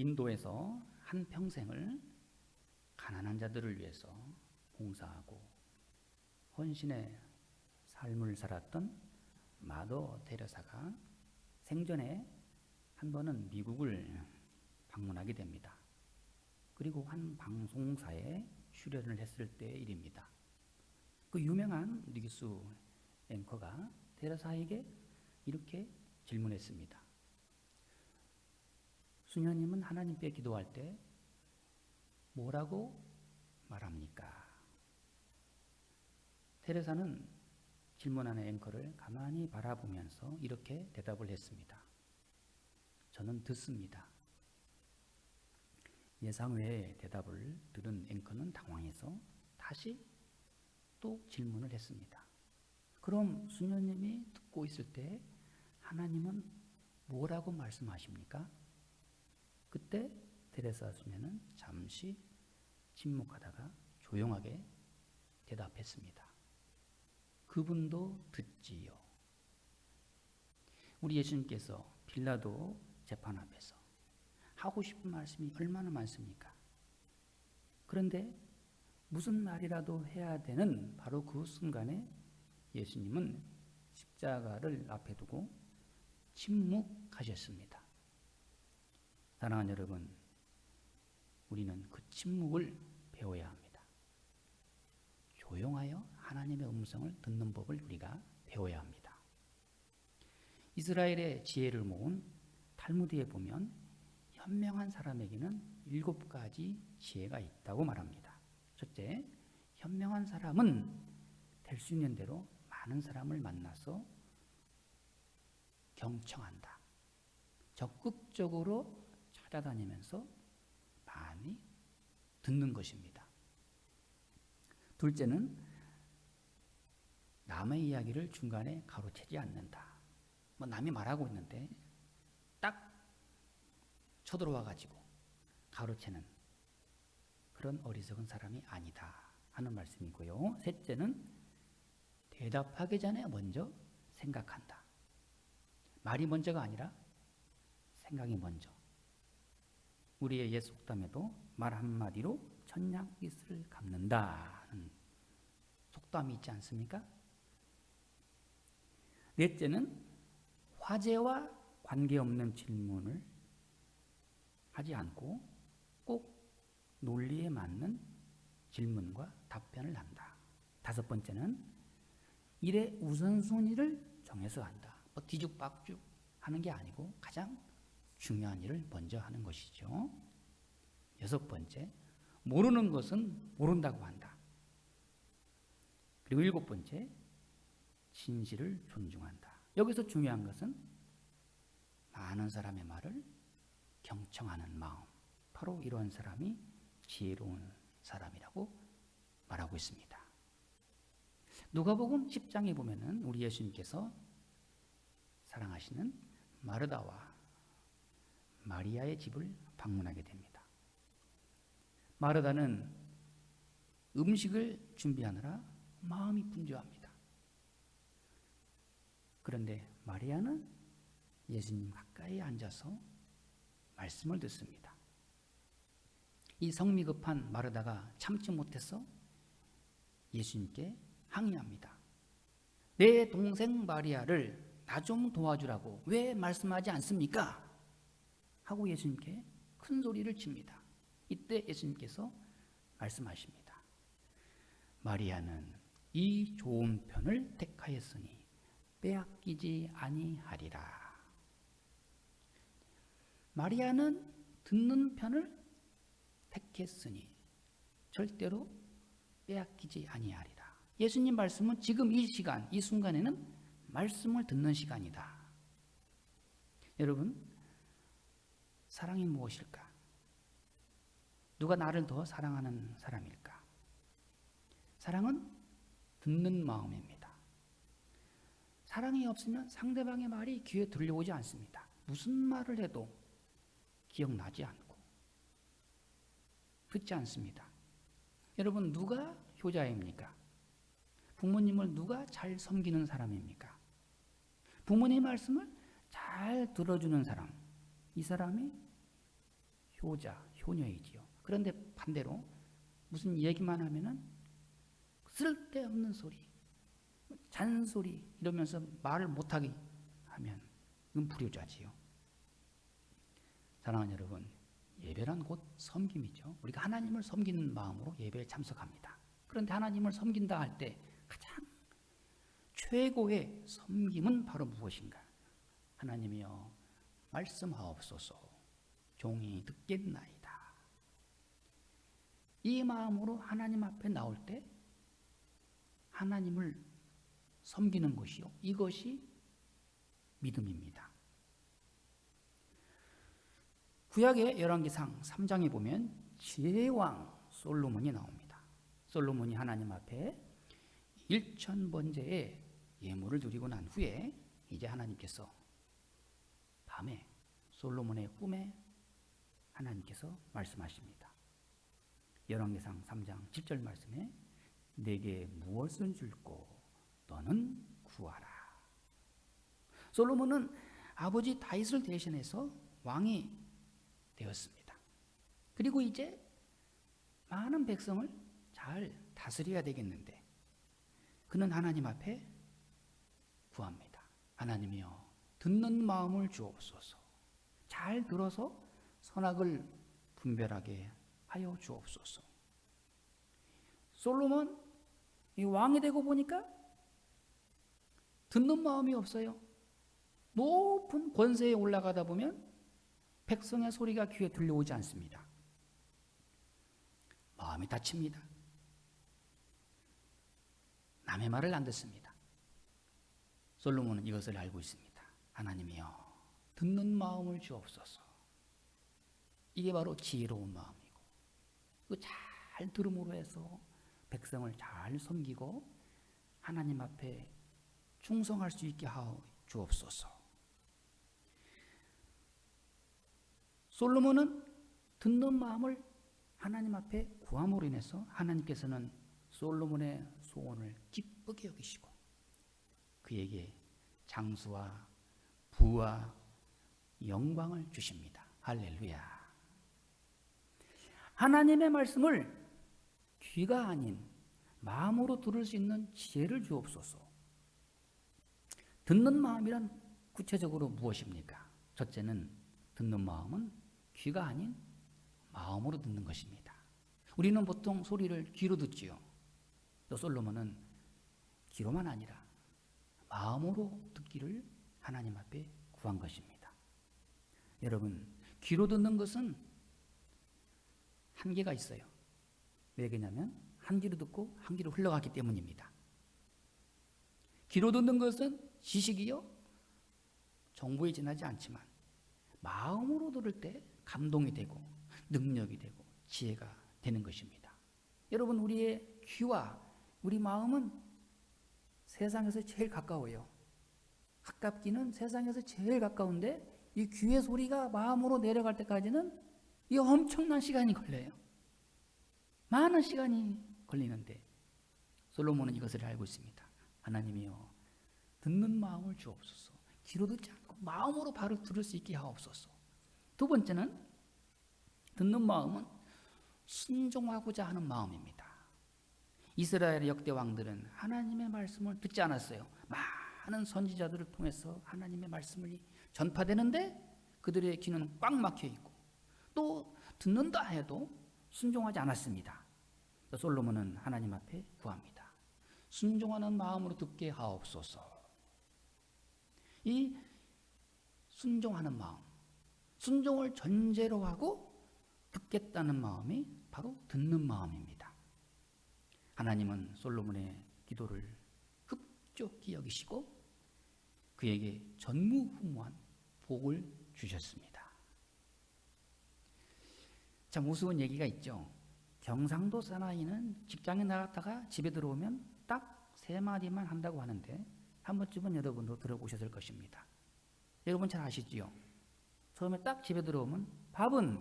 인도에서 한 평생을 가난한 자들을 위해서 봉사하고 헌신의 삶을 살았던 마더 테레사가 생전에 한 번은 미국을 방문하게 됩니다. 그리고 한 방송사에 출연을 했을 때의 일입니다. 그 유명한 뉴스 앵커가 테레사에게 이렇게 질문했습니다. 수녀님은 하나님께 기도할 때 뭐라고 말합니까? 테레사는 질문하는 앵커를 가만히 바라보면서 이렇게 대답을 했습니다. 저는 듣습니다. 예상 외의 대답을 들은 앵커는 당황해서 다시 또 질문을 했습니다. 그럼 수녀님이 듣고 있을 때 하나님은 뭐라고 말씀하십니까? 그때 테레사 수녀는 잠시 침묵하다가 조용하게 대답했습니다. 그분도 듣지요. 우리 예수님께서 빌라도 재판 앞에서 하고 싶은 말씀이 얼마나 많습니까? 그런데 무슨 말이라도 해야 되는 바로 그 순간에 예수님은 십자가를 앞에 두고 침묵하셨습니다. 사랑하는 여러분, 우리는 그 침묵을 배워야 합니다. 조용하여 하나님의 음성을 듣는 법을 우리가 배워야 합니다. 이스라엘의 지혜를 모은 탈무드에 보면 현명한 사람에게는 일곱 가지 지혜가 있다고 말합니다. 첫째, 현명한 사람은 될 수 있는 대로 많은 사람을 만나서 경청한다. 적극적으로 찾아다니면서 많이 듣는 것입니다. 둘째는 남의 이야기를 중간에 가로채지 않는다. 뭐 남이 말하고 있는데 딱 쳐들어와 가지고 가로채는 그런 어리석은 사람이 아니다 하는 말씀이고요. 셋째는 대답하기 전에 먼저 생각한다. 말이 먼저가 아니라 생각이 먼저. 우리의 옛 속담에도 말 한마디로 천냥빚을 갚는다는 속담이 있지 않습니까? 넷째는 화제와 관계없는 질문을 하지 않고 꼭 논리에 맞는 질문과 답변을 한다. 다섯 번째는 일의 우선순위를 정해서 한다. 뭐 뒤죽박죽 하는 게 아니고 가장 중요한 일을 먼저 하는 것이죠. 여섯 번째, 모르는 것은 모른다고 한다. 그리고 일곱 번째, 진실을 존중한다. 여기서 중요한 것은 많은 사람의 말을 경청하는 마음. 바로 이런 사람이 지혜로운 사람이라고 말하고 있습니다. 누가복음 10장에 보면은 우리 예수님께서 사랑하시는 마르다와 마리아의 집을 방문하게 됩니다. 마르다는 음식을 준비하느라 마음이 분주합니다. 그런데 마리아는 예수님 가까이 앉아서 말씀을 듣습니다. 이 성미 급한 마르다가 참지 못해서 예수님께 항의합니다. 내 동생 마리아를 나 좀 도와주라고 왜 말씀하지 않습니까? 하고 예수님께 큰 소리를 칩니다. 이때 예수님께서 말씀하십니다. 마리아는 이 좋은 편을 택하였으니 빼앗기지 아니하리라. 마리아는 듣는 편을 택했으니 절대로 빼앗기지 아니하리라. 예수님 말씀은 지금 이 시간, 이 순간에는 말씀을 듣는 시간이다. 여러분, 사랑이 무엇일까? 누가 나를 더 사랑하는 사람일까? 사랑은 듣는 마음입니다. 사랑이 없으면 상대방의 말이 귀에 들려오지 않습니다. 무슨 말을 해도 기억나지 않고 듣지 않습니다. 여러분 누가 효자입니까? 부모님을 누가 잘 섬기는 사람입니까? 부모님 말씀을 잘 들어주는 사람. 이 사람이 효자, 효녀이지요. 그런데 반대로 무슨 얘기만 하면은 쓸데없는 소리, 잔소리 이러면서 말을 못하게 하면 이건 불효자지요. 사랑하는 여러분, 예배란 곧 섬김이죠. 우리가 하나님을 섬기는 마음으로 예배에 참석합니다. 그런데 하나님을 섬긴다 할 때 가장 최고의 섬김은 바로 무엇인가? 하나님이여 말씀하옵소서 종이 듣겠나이다. 이 마음으로 하나님 앞에 나올 때 하나님을 섬기는 것이요. 이것이 믿음입니다. 구약의 열왕기상 3장에 보면 지혜왕 솔로몬이 나옵니다. 솔로몬이 하나님 앞에 1천 번째의 예물을 드리고 난 후에 이제 하나님께서 밤에 솔로몬의 꿈에 하나님께서 말씀하십니다. 열왕기상 3장 7절 말씀에 내게 무엇을 줄고 너는 구하라. 솔로몬은 아버지 다윗을 대신해서 왕이 되었습니다. 그리고 이제 많은 백성을 잘 다스려야 되겠는데 그는 하나님 앞에 구합니다. 하나님이여 듣는 마음을 주옵소서. 잘 들어서 선악을 분별하게 하여 주옵소서. 솔로몬 이 왕이 되고 보니까 듣는 마음이 없어요. 높은 권세에 올라가다 보면 백성의 소리가 귀에 들려오지 않습니다. 마음이 다칩니다. 남의 말을 안 듣습니다. 솔로몬은 이것을 알고 있습니다. 하나님이여 듣는 마음을 주옵소서. 이게 바로 지혜로운 마음이고 그잘 들음으로 해서 백성을 잘 섬기고 하나님 앞에 충성할 수 있게 하여 주옵소서. 솔로몬은 듣는 마음을 하나님 앞에 구함으로 인해서 하나님께서는 솔로몬의 소원을 기쁘게 여기시고 그에게 장수와 부와 영광을 주십니다. 할렐루야. 하나님의 말씀을 귀가 아닌 마음으로 들을 수 있는 지혜를 주옵소서. 듣는 마음이란 구체적으로 무엇입니까? 첫째는 듣는 마음은 귀가 아닌 마음으로 듣는 것입니다. 우리는 보통 소리를 귀로 듣지요. 또 솔로몬은 귀로만 아니라 마음으로 듣기를 하나님 앞에 구한 것입니다. 여러분, 귀로 듣는 것은 한계가 있어요. 왜 그러냐면 한 귀로 듣고 한 귀로 흘러가기 때문입니다. 귀로 듣는 것은 지식이요 정보에 지나지 않지만 마음으로 들을 때 감동이 되고 능력이 되고 지혜가 되는 것입니다. 여러분 우리의 귀와 우리 마음은 세상에서 제일 가까워요. 가깝기는 세상에서 제일 가까운데 이 귀의 소리가 마음으로 내려갈 때까지는 이 엄청난 시간이 걸려요. 많은 시간이 걸리는데 솔로몬은 이것을 알고 있습니다. 하나님이여 듣는 마음을 주옵소서. 귀로 듣지 않고 마음으로 바로 들을 수 있게 하옵소서. 두 번째는 듣는 마음은 순종하고자 하는 마음입니다. 이스라엘의 역대 왕들은 하나님의 말씀을 듣지 않았어요. 많은 선지자들을 통해서 하나님의 말씀을 전파되는데 그들의 귀는 꽉 막혀 있고 또 듣는다 해도 순종하지 않았습니다. 솔로몬은 하나님 앞에 구합니다. 순종하는 마음으로 듣게 하옵소서. 이 순종하는 마음, 순종을 전제로 하고 듣겠다는 마음이 바로 듣는 마음입니다. 하나님은 솔로몬의 기도를 흡족히 여기시고 그에게 전무후무한 복을 주셨습니다. 참 우스운 얘기가 있죠. 경상도 사나이는 직장에 나갔다가 집에 들어오면 딱 세 마디만 한다고 하는데 한 번쯤은 여러분도 들어보셨을 것입니다. 여러분 잘 아시지요? 처음에 딱 집에 들어오면 밥은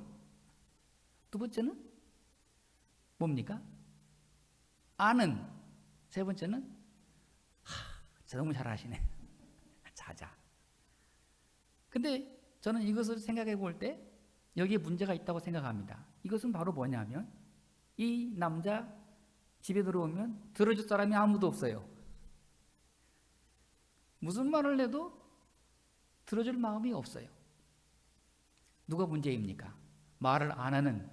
두 번째는 뭡니까? 아는 세 번째는 하, 너무 잘 아시네. 자자. 근데 저는 이것을 생각해 볼 때 여기에 문제가 있다고 생각합니다. 이것은 바로 뭐냐면 이 남자 집에 들어오면 들어줄 사람이 아무도 없어요. 무슨 말을 해도 들어줄 마음이 없어요. 누가 문제입니까? 말을 안 하는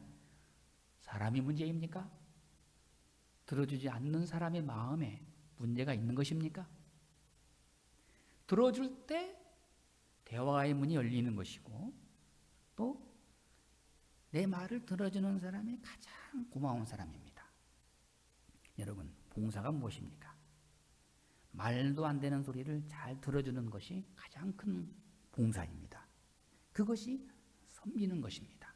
사람이 문제입니까? 들어주지 않는 사람의 마음에 문제가 있는 것입니까? 들어줄 때 대화의 문이 열리는 것이고 또 내 말을 들어주는 사람이 가장 고마운 사람입니다. 여러분, 봉사가 무엇입니까? 말도 안 되는 소리를 잘 들어주는 것이 가장 큰 봉사입니다. 그것이 섬기는 것입니다.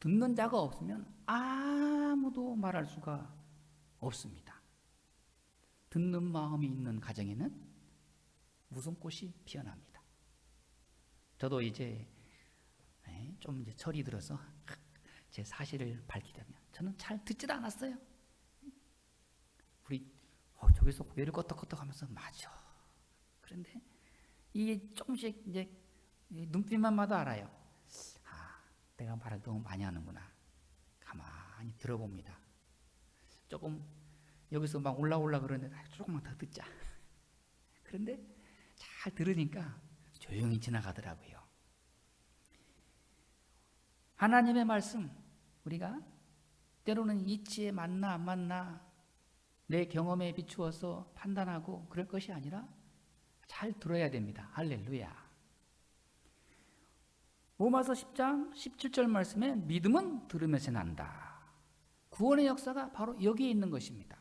듣는 자가 없으면 아무도 말할 수가 없습니다. 듣는 마음이 있는 가정에는 무슨 꽃이 피어납니다. 저도 이제 네, 좀 이제 철이 들어서 제 사실을 밝히자면 저는 잘 듣지도 않았어요. 우리 어, 저기서 고개를 끄덕끄덕하면서 맞아. 그런데 이게 조금씩 이제 이 눈빛만 봐도 알아요. 아, 내가 말을 너무 많이 하는구나. 가만히 들어봅니다. 조금 여기서 막 올라올라 그러는데 아, 조금만 더 듣자. 그런데 잘 들으니까 조용히 지나가더라고요. 하나님의 말씀 우리가 때로는 이치에 맞나 안 맞나 내 경험에 비추어서 판단하고 그럴 것이 아니라 잘 들어야 됩니다. 할렐루야. 로마서 10장 17절 말씀에 믿음은 들으면서 난다. 구원의 역사가 바로 여기에 있는 것입니다.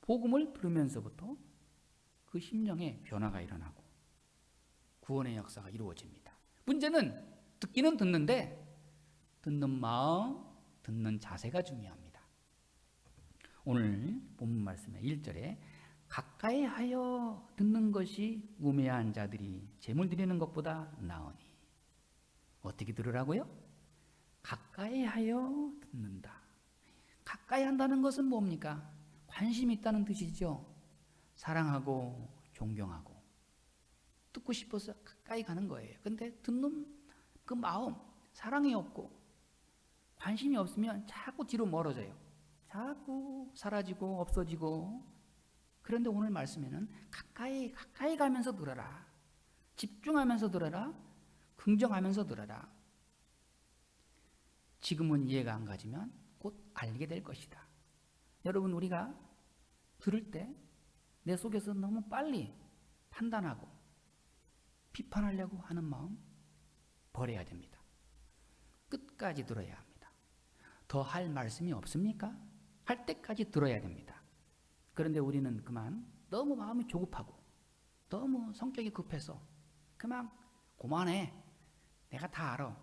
복음을 들으면서부터 그 심령에 변화가 일어나고 구원의 역사가 이루어집니다. 문제는 듣기는 듣는데 듣는 마음, 듣는 자세가 중요합니다. 오늘 본문 말씀의 1절에 가까이 하여 듣는 것이 우매한 자들이 재물 드리는 것보다 나으니 어떻게 들으라고요? 가까이 하여 듣는다. 가까이 한다는 것은 뭡니까? 관심 있다는 뜻이죠. 사랑하고 존경하고 듣고 싶어서 가까이 가는 거예요. 근데 듣는 그 마음, 사랑이 없고 관심이 없으면 자꾸 뒤로 멀어져요. 자꾸 사라지고 없어지고. 그런데 오늘 말씀에는 가까이 가까이 가면서 들어라. 집중하면서 들어라. 긍정하면서 들어라. 지금은 이해가 안 가지만 곧 알게 될 것이다. 여러분 우리가 들을 때 내 속에서 너무 빨리 판단하고 비판하려고 하는 마음 버려야 됩니다. 끝까지 들어야 합니다. 더 할 말씀이 없습니까? 할 때까지 들어야 됩니다. 그런데 우리는 그만 너무 마음이 조급하고 너무 성격이 급해서 그만 그만해. 내가 다 알아.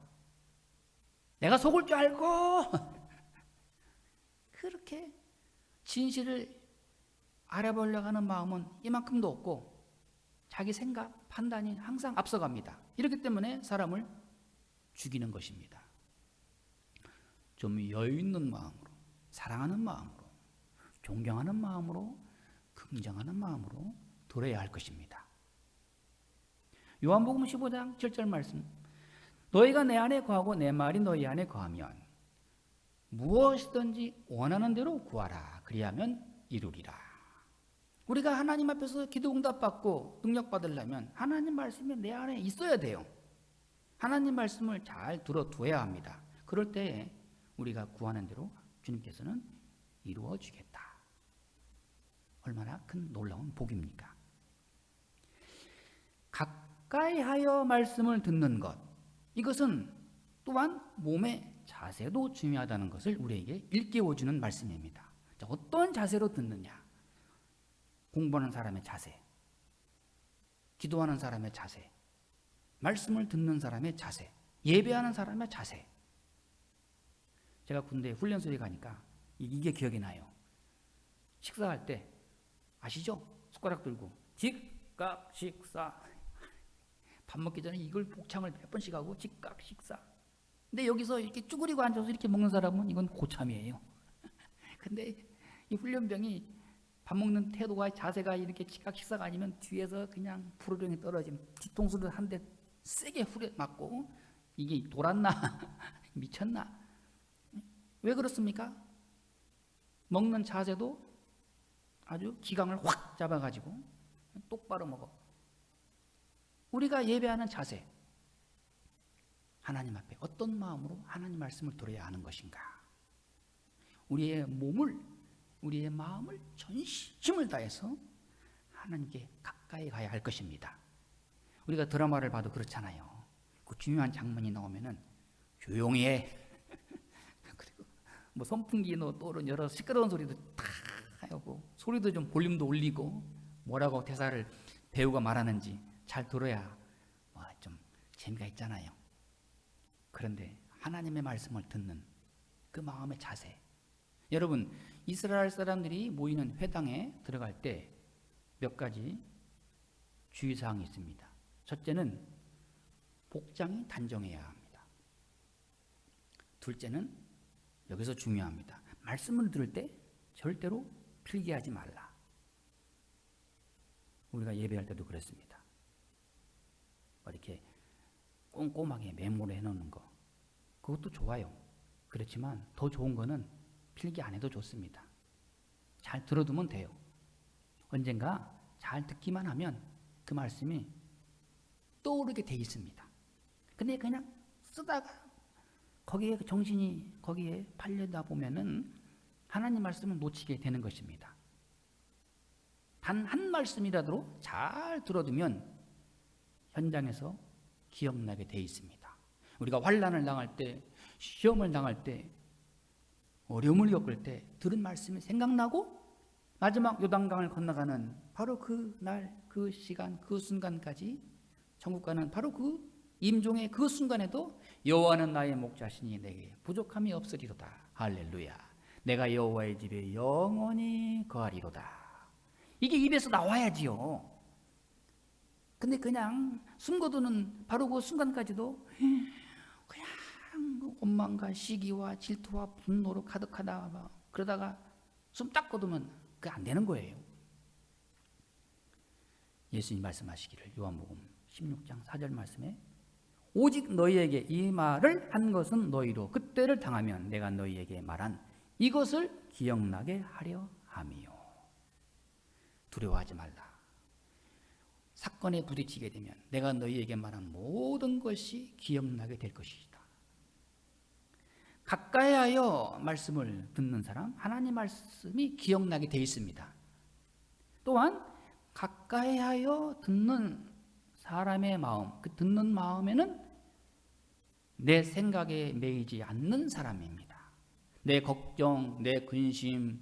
내가 속을 줄 알고 그렇게 진실을 알아보려고 하는 마음은 이만큼도 없고 자기 생각, 판단이 항상 앞서갑니다. 이렇기 때문에 사람을 죽이는 것입니다. 좀 여유 있는 마음으로, 사랑하는 마음으로, 존경하는 마음으로, 긍정하는 마음으로 들어야 할 것입니다. 요한복음 15장 7절 말씀. 너희가 내 안에 거하고 내 말이 너희 안에 거하면 무엇이든지 원하는 대로 구하라. 그리하면 이루리라. 우리가 하나님 앞에서 기도 응답 받고 능력 받으려면 하나님 말씀이 내 안에 있어야 돼요. 하나님 말씀을 잘 들어둬야 합니다. 그럴 때 우리가 구하는 대로 주님께서는 이루어 주겠다. 얼마나 큰 놀라운 복입니까? 가까이 하여 말씀을 듣는 것. 이것은 또한 몸의 자세도 중요하다는 것을 우리에게 일깨워 주는 말씀입니다. 자, 어떤 자세로 듣느냐? 공부하는 사람의 자세, 기도하는 사람의 자세, 말씀을 듣는 사람의 자세, 예배하는 사람의 자세. 제가 군대 훈련소에 가니까 이게 기억이 나요. 식사할 때 아시죠? 숟가락 들고 직각 식사. 밥 먹기 전에 이걸 복창을 몇 번씩 하고 직각 식사. 근데 여기서 이렇게 쭈그리고 앉아서 이렇게 먹는 사람은 이건 고참이에요. 근데 이 훈련병이 밥 먹는 태도가 자세가 이렇게 직각 식사가 아니면 뒤에서 그냥 부르릉이 떨어짐 뒤통수를 한 대 세게 후려 맞고 이게 돌았나? 미쳤나? 왜 그렇습니까? 먹는 자세도 아주 기강을 확 잡아가지고 똑바로 먹어. 우리가 예배하는 자세. 하나님 앞에 어떤 마음으로 하나님 말씀을 들어야 하는 것인가? 우리의 몸을, 우리의 마음을 전심을 다해서 하나님께 가까이 가야 할 것입니다. 우리가 드라마를 봐도 그렇잖아요. 그 중요한 장면이 나오면은 조용히 해. 그리고 뭐 선풍기 또는 여러 시끄러운 소리도 다 하고 소리도 좀 볼륨도 올리고 뭐라고 대사를 배우가 말하는지 잘 들어야 뭐좀 재미가 있잖아요. 그런데 하나님의 말씀을 듣는 그 마음의 자세. 여러분 이스라엘 사람들이 모이는 회당에 들어갈 때 몇 가지 주의사항이 있습니다. 첫째는 복장이 단정해야 합니다. 둘째는 여기서 중요합니다. 말씀을 들을 때 절대로 필기하지 말라. 우리가 예배할 때도 그랬습니다. 뭐 이렇게 꼼꼼하게 메모를 해놓는 거. 그것도 좋아요. 그렇지만 더 좋은 거는 필기 안 해도 좋습니다. 잘 들어두면 돼요. 언젠가 잘 듣기만 하면 그 말씀이 떠오르게 돼 있습니다. 근데 그냥 쓰다가 거기에 정신이 거기에 팔려다 보면은 하나님 말씀을 놓치게 되는 것입니다. 단 한 말씀이라도 잘 들어두면 현장에서 기억나게 돼 있습니다. 우리가 환란을 당할 때, 시험을 당할 때, 어려움을 겪을 때 들은 말씀이 생각나고 마지막 요단강을 건너가는 바로 그 날, 그 시간, 그 순간까지 천국 가는 바로 그 임종의 그 순간에도 여호와는 나의 목자시니 내게 부족함이 없으리로다. 할렐루야. 내가 여호와의 집에 영원히 거하리로다. 이게 입에서 나와야지요. 근데 그냥 숨겨두는 바로 그 순간까지도 원망과 시기와 질투와 분노로 가득하다 막 그러다가 숨 딱 거두면 그게 안 되는 거예요. 예수님 말씀하시기를 요한복음 16장 4절 말씀에 오직 너희에게 이 말을 한 것은 너희로 그때를 당하면 내가 너희에게 말한 이것을 기억나게 하려 함이요. 두려워하지 말라. 사건에 부딪히게 되면 내가 너희에게 말한 모든 것이 기억나게 될 것이다. 가까이 하여 말씀을 듣는 사람, 하나님 말씀이 기억나게 돼 있습니다. 또한 가까이 하여 듣는 사람의 마음, 그 듣는 마음에는 내 생각에 매이지 않는 사람입니다. 내 걱정, 내 근심,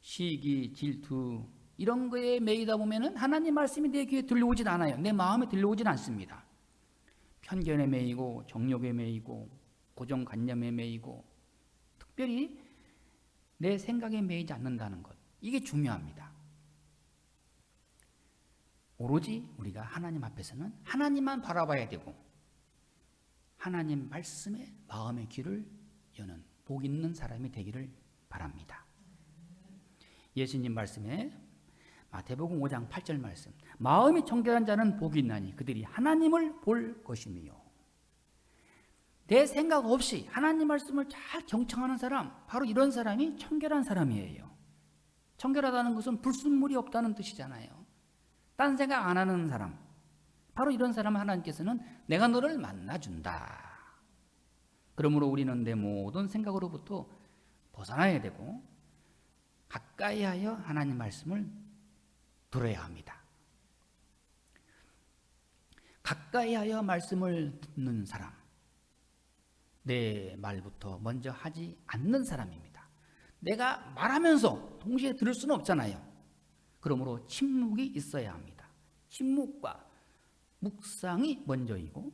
시기, 질투 이런 거에 매이다 보면은 하나님 말씀이 내 귀에 들려오진 않아요. 내 마음에 들려오진 않습니다. 편견에 매이고 정욕에 매이고 고정관념에 매이고 특별히 내 생각에 매이지 않는다는 것 이게 중요합니다. 오로지 우리가 하나님 앞에서는 하나님만 바라봐야 되고 하나님 말씀에 마음의 귀를 여는 복 있는 사람이 되기를 바랍니다. 예수님 말씀에 마태복음 5장 8절 말씀 마음이 청결한 자는 복이 있나니 그들이 하나님을 볼 것이며 내 생각 없이 하나님 말씀을 잘 경청하는 사람 바로 이런 사람이 청결한 사람이에요. 청결하다는 것은 불순물이 없다는 뜻이잖아요. 딴 생각 안 하는 사람 바로 이런 사람 하나님께서는 내가 너를 만나준다. 그러므로 우리는 내 모든 생각으로부터 벗어나야 되고 가까이 하여 하나님 말씀을 들어야 합니다. 가까이 하여 말씀을 듣는 사람, 내 말부터 먼저 하지 않는 사람입니다. 내가 말하면서 동시에 들을 수는 없잖아요. 그러므로 침묵이 있어야 합니다. 침묵과 묵상이 먼저이고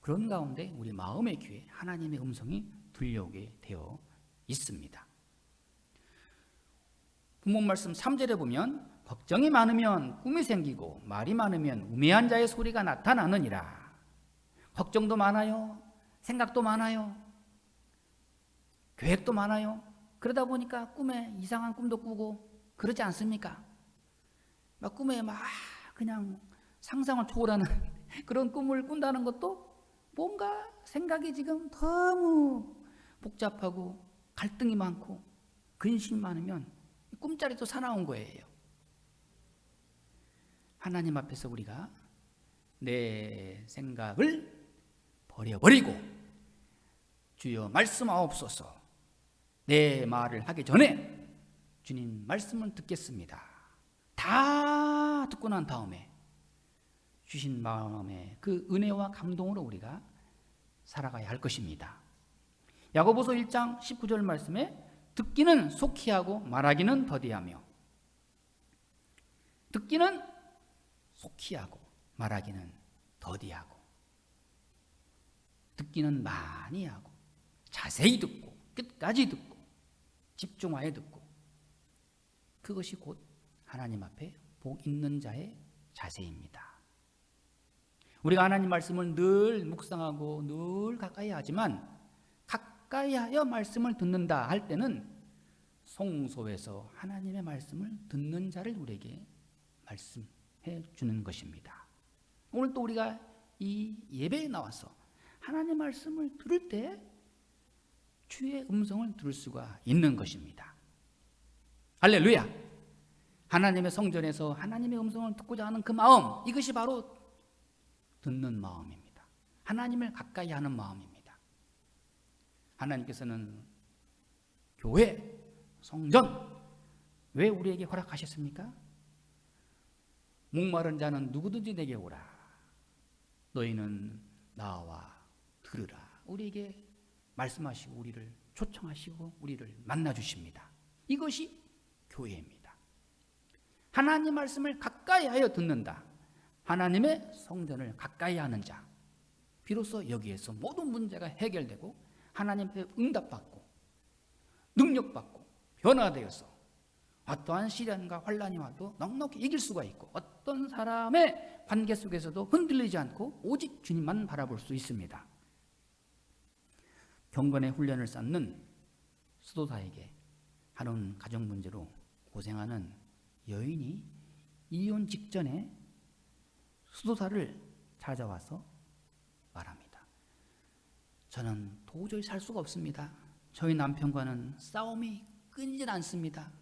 그런 가운데 우리 마음의 귀에 하나님의 음성이 들려오게 되어 있습니다. 본문 말씀 3절에 보면 걱정이 많으면 꿈이 생기고 말이 많으면 우매한 자의 소리가 나타나느니라. 걱정도 많아요. 생각도 많아요. 계획도 많아요. 그러다 보니까 꿈에 이상한 꿈도 꾸고 그러지 않습니까? 막 꿈에 막 그냥 상상을 초월하는 그런 꿈을 꾼다는 것도 뭔가 생각이 지금 너무 복잡하고 갈등이 많고 근심이 많으면 꿈자리도 사나운 거예요. 하나님 앞에서 우리가 내 생각을 버려버리고 주여 말씀하옵소서 내 말을 하기 전에 주님 말씀을 듣겠습니다. 다 듣고 난 다음에 주신 마음의 그 은혜와 감동으로 우리가 살아가야 할 것입니다. 야고보서 1장 19절 말씀에 듣기는 속히 하고 말하기는 더디하며 듣기는 속히 하고 말하기는 더디하고 듣기는 많이 하고 자세히 듣고 끝까지 듣고 집중하여 듣고 그것이 곧 하나님 앞에 복 있는 자의 자세입니다. 우리가 하나님 말씀을 늘 묵상하고 늘 가까이 하지만 가까이 하여 말씀을 듣는다 할 때는 성소에서 하나님의 말씀을 듣는 자를 우리에게 말씀해 주는 것입니다. 오늘 또 우리가 이 예배에 나와서 하나님 말씀을 들을 때 주의 음성을 들을 수가 있는 것입니다. 할렐루야! 하나님의 성전에서 하나님의 음성을 듣고자 하는 그 마음, 이것이 바로 듣는 마음입니다. 하나님을 가까이 하는 마음입니다. 하나님께서는 교회, 성전, 왜 우리에게 허락하셨습니까? 목마른 자는 누구든지 내게 오라. 너희는 나와 들으라. 우리에게 말씀하시고 우리를 초청하시고 우리를 만나 주십니다. 이것이 교회입니다. 하나님 말씀을 가까이 하여 듣는다. 하나님의 성전을 가까이 하는 자. 비로소 여기에서 모든 문제가 해결되고 하나님께 응답받고 능력받고 변화되어서 어떠한 시련과 환란이 와도 넉넉히 이길 수가 있고 어떤 사람의 관계 속에서도 흔들리지 않고 오직 주님만 바라볼 수 있습니다. 경건의 훈련을 쌓는 수도사에게 하는 가정 문제로 고생하는 여인이 이혼 직전에 수도사를 찾아와서 말합니다. 저는 도저히 살 수가 없습니다. 저희 남편과는 싸움이 끊이질 않습니다.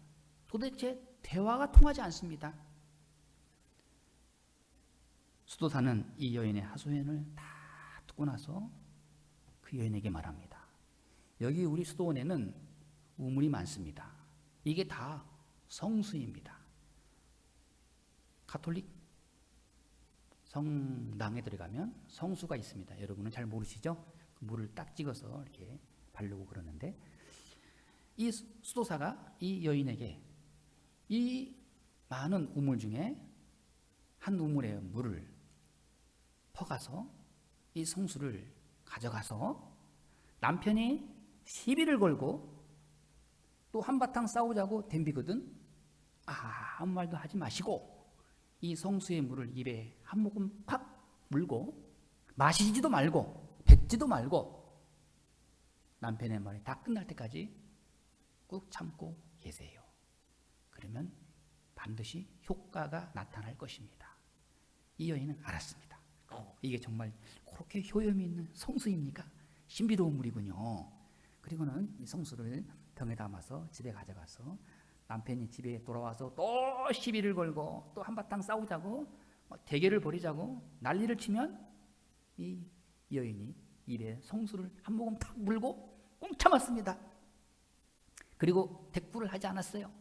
도대체 대화가 통하지 않습니다. 수도사는 이 여인의 하소연을 다 듣고 나서 그 여인에게 말합니다. 여기 우리 수도원에는 우물이 많습니다. 이게 다 성수입니다. 가톨릭 성당에 들어가면 성수가 있습니다. 여러분은 잘 모르시죠? 그 물을 딱 찍어서 이렇게 바르고 그러는데 이 수도사가 이 여인에게 이 많은 우물 중에 한 우물의 물을 퍼가서 이 성수를 가져가서 남편이 시비를 걸고 또 한바탕 싸우자고 덤비거든 아, 아무 말도 하지 마시고 이 성수의 물을 입에 한 모금 팍 물고 마시지도 말고 뱉지도 말고 남편의 말이 다 끝날 때까지 꾹 참고 계세요. 그러면 반드시 효과가 나타날 것입니다. 이 여인은 알았습니다. 어, 이게 정말 그렇게 효염이 있는 성수입니까? 신비로운 물이군요. 그리고는 이 성수를 병에 담아서 집에 가져가서 남편이 집에 돌아와서 또 시비를 걸고 또 한바탕 싸우자고 뭐 대결을 벌이자고 난리를 치면 이 여인이 입에 성수를 한 모금 탁 물고 꾹 참았습니다. 그리고 대꾸를 하지 않았어요.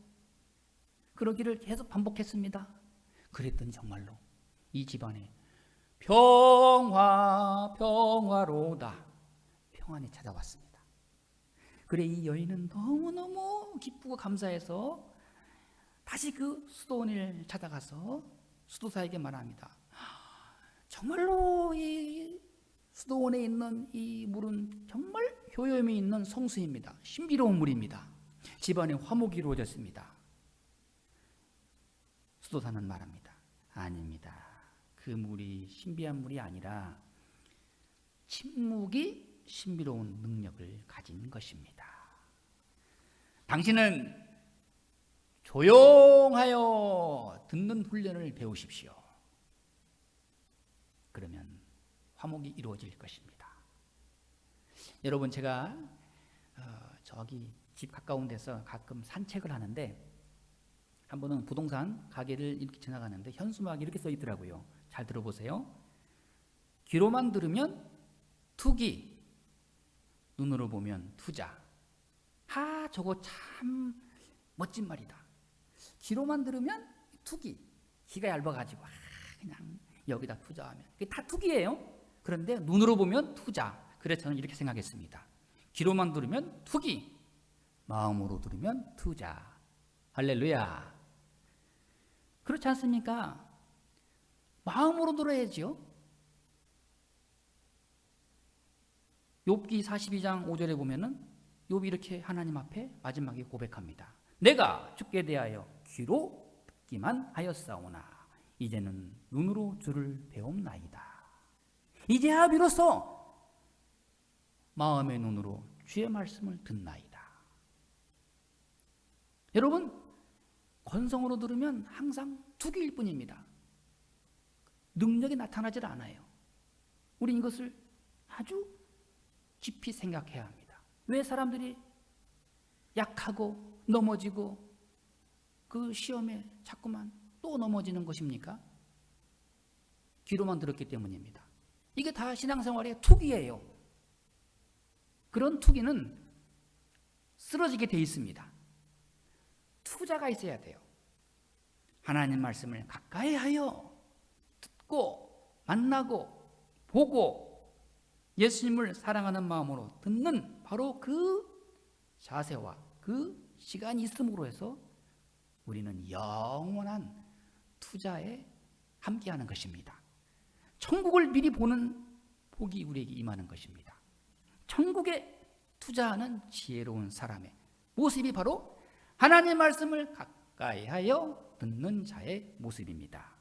그러기를 계속 반복했습니다. 그랬더니 정말로 이 집안에 평화 평화로다 평안이 찾아왔습니다. 그래 이 여인은 너무너무 기쁘고 감사해서 다시 그 수도원을 찾아가서 수도사에게 말합니다. 정말로 이 수도원에 있는 이 물은 정말 효염이 있는 성수입니다. 신비로운 물입니다. 집안에 화목이 이루어졌습니다. 수도사는 말합니다. 아닙니다. 그 물이 신비한 물이 아니라 침묵이 신비로운 능력을 가진 것입니다. 당신은 조용하여 듣는 훈련을 배우십시오. 그러면 화목이 이루어질 것입니다. 여러분 제가 어, 저기 집 가까운 데서 가끔 산책을 하는데 한 번은 부동산 가게를 이렇게 지나가는데 현수막이 이렇게 써 있더라고요. 잘 들어보세요. 귀로만 들으면 투기, 눈으로 보면 투자. 하, 저거 참 멋진 말이다. 귀로만 들으면 투기, 귀가 얇아가지고 아, 그냥 여기다 투자하면 그게 다 투기예요. 그런데 눈으로 보면 투자. 그래서 저는 이렇게 생각했습니다. 귀로만 들으면 투기, 마음으로 들으면 투자. 할렐루야. 그렇지 않습니까? 마음으로 들어야지요. 욥기 42장 5절에 보면은 욥이 이렇게 하나님 앞에 마지막에 고백합니다. 내가 주께 대하여 귀로 듣기만 하였사오나 이제는 눈으로 주를 배움나이다. 이제야 비로소 마음의 눈으로 주의 말씀을 듣나이다. 여러분 건성으로 들으면 항상 투기일 뿐입니다. 능력이 나타나질 않아요. 우린 이것을 아주 깊이 생각해야 합니다. 왜 사람들이 약하고 넘어지고 그 시험에 자꾸만 또 넘어지는 것입니까? 귀로만 들었기 때문입니다. 이게 다 신앙생활의 투기예요. 그런 투기는 쓰러지게 돼 있습니다. 투자가 있어야 돼요. 하나님 말씀을 가까이 하여 듣고 만나고 보고 예수님을 사랑하는 마음으로 듣는 바로 그 자세와 그 시간이 있음으로 해서 우리는 영원한 투자에 함께하는 것입니다. 천국을 미리 보는 복이 우리에게 임하는 것입니다. 천국에 투자하는 지혜로운 사람의 모습이 바로 하나님의 말씀을 가까이 하여 듣는 자의 모습입니다.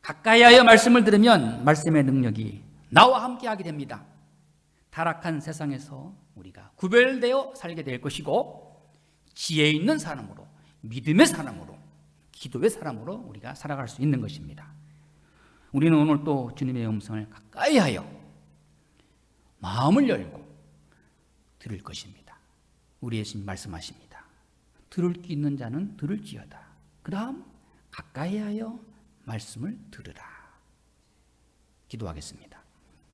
가까이 하여 말씀을 들으면 말씀의 능력이 나와 함께 하게 됩니다. 타락한 세상에서 우리가 구별되어 살게 될 것이고 지혜 있는 사람으로 믿음의 사람으로 기도의 사람으로 우리가 살아갈 수 있는 것입니다. 우리는 오늘 또 주님의 음성을 가까이 하여 마음을 열고 들을 것입니다. 우리 예수님 말씀하십니다. 들을 기 있는 자는 들을지어다. 그 다음 가까이 하여 말씀을 들으라. 기도하겠습니다.